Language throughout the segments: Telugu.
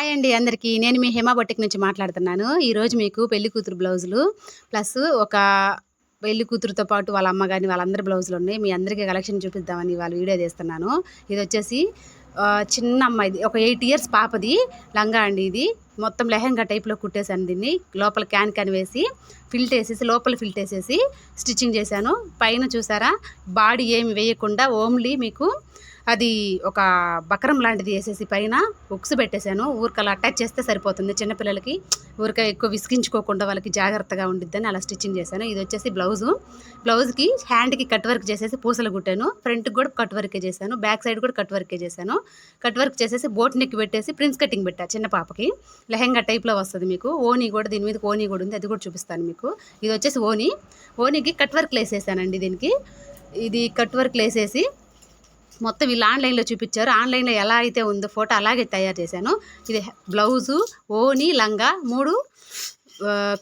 హాయ్ అండి అందరికీ. నేను మీ హేమా నుంచి మాట్లాడుతున్నాను. ఈరోజు మీకు పెళ్ళి కూతురు బ్లౌజులు ప్లస్ ఒక పెళ్ళి కూతురుతో పాటు వాళ్ళ అమ్మ కానీ వాళ్ళందరి బ్లౌజులు ఉన్నాయి. మీ అందరికీ కలెక్షన్ చూపిద్దామని వాళ్ళ వీడియో తీస్తున్నాను. ఇది వచ్చేసి చిన్న అమ్మాయిది ఒక ఎయిట్ ఇయర్స్ పాపది లంగా అండి ఇది. మొత్తం లెహంగా టైప్లో కుట్టేశాను దీన్ని. లోపల క్యాన్ క్యాన్ వేసి ఫిల్ట్ వేసేసి లోపల ఫిల్ట్ వేసేసి స్టిచ్చింగ్ చేశాను. పైన చూసారా బాడీ ఏమి వేయకుండా ఓన్లీ మీకు అది ఒక బకరం లాంటిది వేసేసి పైన ఉక్స్ పెట్టేశాను. ఊరికి అలా అటాచ్ చేస్తే సరిపోతుంది. చిన్నపిల్లలకి ఊరికే ఎక్కువ విసిగించుకోకుండా వాళ్ళకి జాగ్రత్తగా ఉండిద్దని అలా స్టిచ్చింగ్ చేశాను. ఇది వచ్చేసి బ్లౌజు బ్లౌజ్కి హ్యాండ్కి కట్ వర్క్ చేసేసి పూసలు కుట్టాను. ఫ్రంట్కి కూడా కట్ వర్కే చేశాను. బ్యాక్ సైడ్ కూడా కట్ వర్కే చేశాను. కట్ వర్క్ చేసేసి బోట్ నెక్ పెట్టేసి ప్రిన్స్ కటింగ్ పెట్టా చిన్న పాపకి. లెహంగా టైప్లో వస్తుంది మీకు. ఓనీ కూడా దీని మీద ఓనీ కూడా ఉంది. అది కూడా చూపిస్తాను మీకు. ఇది వచ్చేసి ఓనీ ఓనీకి కట్ వర్క్ వేసేసానండి దీనికి. ఇది కట్ వర్క్ వేసేసి మొత్తం వీళ్ళు ఆన్లైన్లో చూపించారు. ఆన్లైన్లో ఎలా అయితే ఉందో ఫోటో అలాగే తయారు చేశాను. ఇది బ్లౌజు ఓని లంగా మూడు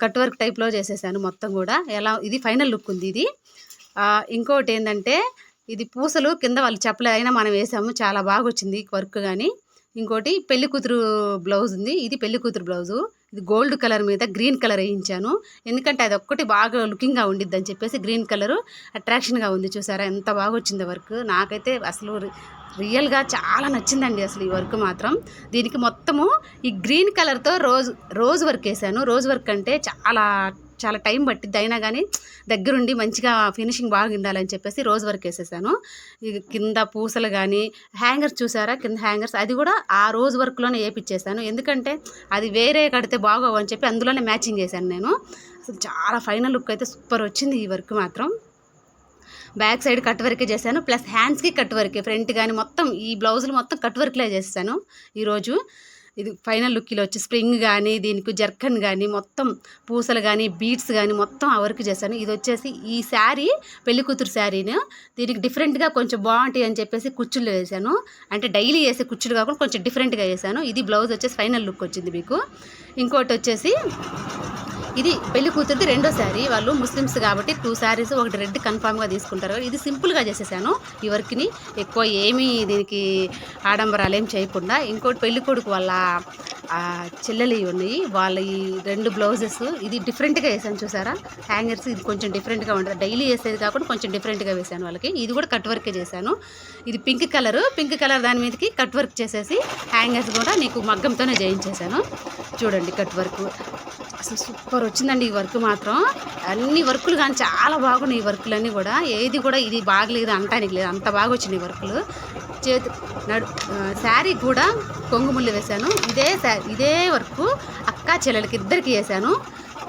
కట్ వర్క్ టైప్లో చేసేసాను మొత్తం కూడా. ఎలా ఇది ఫైనల్ లుక్ ఉంది ఇది. ఇంకోటి ఏంటంటే ఇది పూసలు కింద వాళ్ళు చెప్పలేదు అయినా మనం వేసాము. చాలా బాగా వచ్చింది వర్క్ కానీ ఇంకోటి పెళ్ళి కూతురు బ్లౌజ్ ఉంది. ఇది పెళ్ళి కూతురు బ్లౌజు. ఇది గోల్డ్ కలర్ మీద గ్రీన్ కలర్ వేయించాను. ఎందుకంటే అది ఒక్కటి బాగా లుకింగ్గా ఉండిద్ది అని చెప్పేసి గ్రీన్ కలరు అట్రాక్షన్గా ఉంది చూసారా? ఎంత బాగా వచ్చింది వర్క్. నాకైతే అసలు రియల్గా చాలా నచ్చిందండి అసలు ఈ వర్క్ మాత్రం. దీనికి మొత్తము ఈ గ్రీన్ కలర్తో రోజ్ రోజ్ వర్క్ వేసాను. రోజ్ వర్క్ అంటే చాలా చాలా టైం పట్టిద్ది అయినా కానీ దగ్గరుండి మంచిగా ఫినిషింగ్ బాగా ఉండాలని చెప్పేసి రోజ్ వర్క్ వేసేసాను. కింద పూసలు కానీ హ్యాంగర్స్ చూసారా? కింద హ్యాంగర్స్ అది కూడా ఆ రోజు వర్క్లోనే వేపించేసాను ఎందుకంటే అది వేరే కడితే బాగోవు అని చెప్పి అందులోనే మ్యాచింగ్ చేశాను నేను. అసలు చాలా ఫైనల్ లుక్ అయితే సూపర్ వచ్చింది ఈ వర్క్ మాత్రం. బ్యాక్ సైడ్ కట్ వర్కే చేశాను. ప్లస్ హ్యాండ్స్కి కట్ వర్కే ఫ్రంట్ కానీ మొత్తం ఈ బ్లౌజులు మొత్తం కట్ వర్క్లే చేస్తాను ఈరోజు ఇది ఫైనల్ లుక్లో వచ్చి స్ప్రింగ్ కానీ దీనికి జర్కన్ కానీ మొత్తం పూసలు కానీ బీడ్స్ కానీ మొత్తం ఆ వర్క్ చేశాను. ఇది వచ్చేసి ఈ శారీ పెళ్ళి కూతురు శారీని. దీనికి డిఫరెంట్గా కొంచెం బాగుంటాయి అని చెప్పేసి కుచ్చులు వేసాను అంటే డైలీ వేసే కుచ్చులు కాకుండా కొంచెం డిఫరెంట్గా వేసాను ఇది బ్లౌజ్ వచ్చేసి ఫైనల్ లుక్ వచ్చింది మీకు. ఇంకోటి వచ్చేసి ఇది పెళ్ళి కూతురిది రెండో శారీ. వాళ్ళు ముస్లిమ్స్ కాబట్టి టూ శారీస్ ఒకటి రెడ్ కన్ఫామ్గా తీసుకుంటారు. ఇది సింపుల్గా చేసేసాను. ఈ వర్క్ని ఎక్కువ ఏమీ దీనికి ఆడంబరాలు ఏం చేయకుండా. ఇంకోటి పెళ్ళి కొడుకు వాళ్ళ చెల్లెలు ఉన్నాయి. వాళ్ళ ఈ రెండు బ్లౌజెస్ ఇది డిఫరెంట్గా వేసాను చూసారా? హ్యాంగర్స్ ఇది కొంచెం డిఫరెంట్గా ఉంటుంది డైలీ వేసేది కాకుండా కొంచెం డిఫరెంట్గా వేసాను వాళ్ళకి. ఇది కూడా కట్ వర్కే చేశాను. ఇది పింక్ కలర్ పింక్ కలర్ దాని మీదకి కట్ వర్క్ చేసేసి హ్యాంగర్స్ కూడా నీకు మగ్గంతోనే చేయించేశాను. చూడండి కట్ వర్క్ అసలు సూపర్ వచ్చిందండి ఈ వర్క్ మాత్రం. అన్ని వర్కులు కానీ చాలా బాగున్నాయి ఈ వర్కులన్నీ కూడా. ఏది కూడా ఇది బాగలేదు అంటానికి లేదు. అంత బాగా వచ్చినాయి వర్కులు. చేతి నడు శారీ కూడా కొంగు ముళ్ళు వేశాను. ఇదే శారీ ఇదే వర్క్ అక్క చెల్లెలకి ఇద్దరికి వేసాను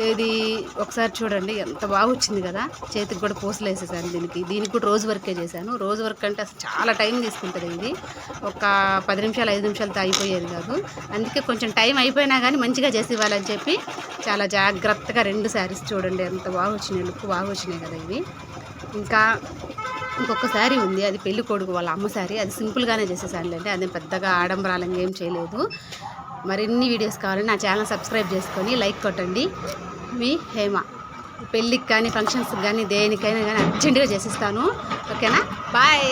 ఇది ఒకసారి చూడండి ఎంత బాగా వచ్చింది కదా? చేతికి కూడా పూసలు వేసేసాను దీనికి. దీనికి కూడా రోజు వర్కే చేశాను. రోజు వర్క్ అంటే అసలు చాలా టైం తీసుకుంటుంది ఇది. ఒక పది నిమిషాలు ఐదు నిమిషాలతో అయిపోయేది కాదు. అందుకే కొంచెం టైం అయిపోయినా కానీ మంచిగా చేసి ఇవ్వాలని చెప్పి చాలా జాగ్రత్తగా రెండు శారీస్ చూడండి ఎంత బాగా వచ్చినాయి లుక్ బాగా వచ్చినాయి కదా ఇవి. ఇంకా ఇంకొక శారీ ఉంది అది పెళ్ళి కొడుకు వాళ్ళ అమ్మ శారీ. అది సింపుల్గానే చేసేసానులేండి అదే పెద్దగా ఆడంబరాలంగా ఏం చేయలేదు. మరిన్ని వీడియోస్ కావాలని నా ఛానల్ సబ్స్క్రైబ్ చేసుకొని లైక్ కొట్టండి. మీ హేమ. పెళ్ళికి కానీ ఫంక్షన్స్కి కానీ దేనికైనా కానీ అర్జెంటుగా చేసిస్తాను. ఓకేనా బాయ్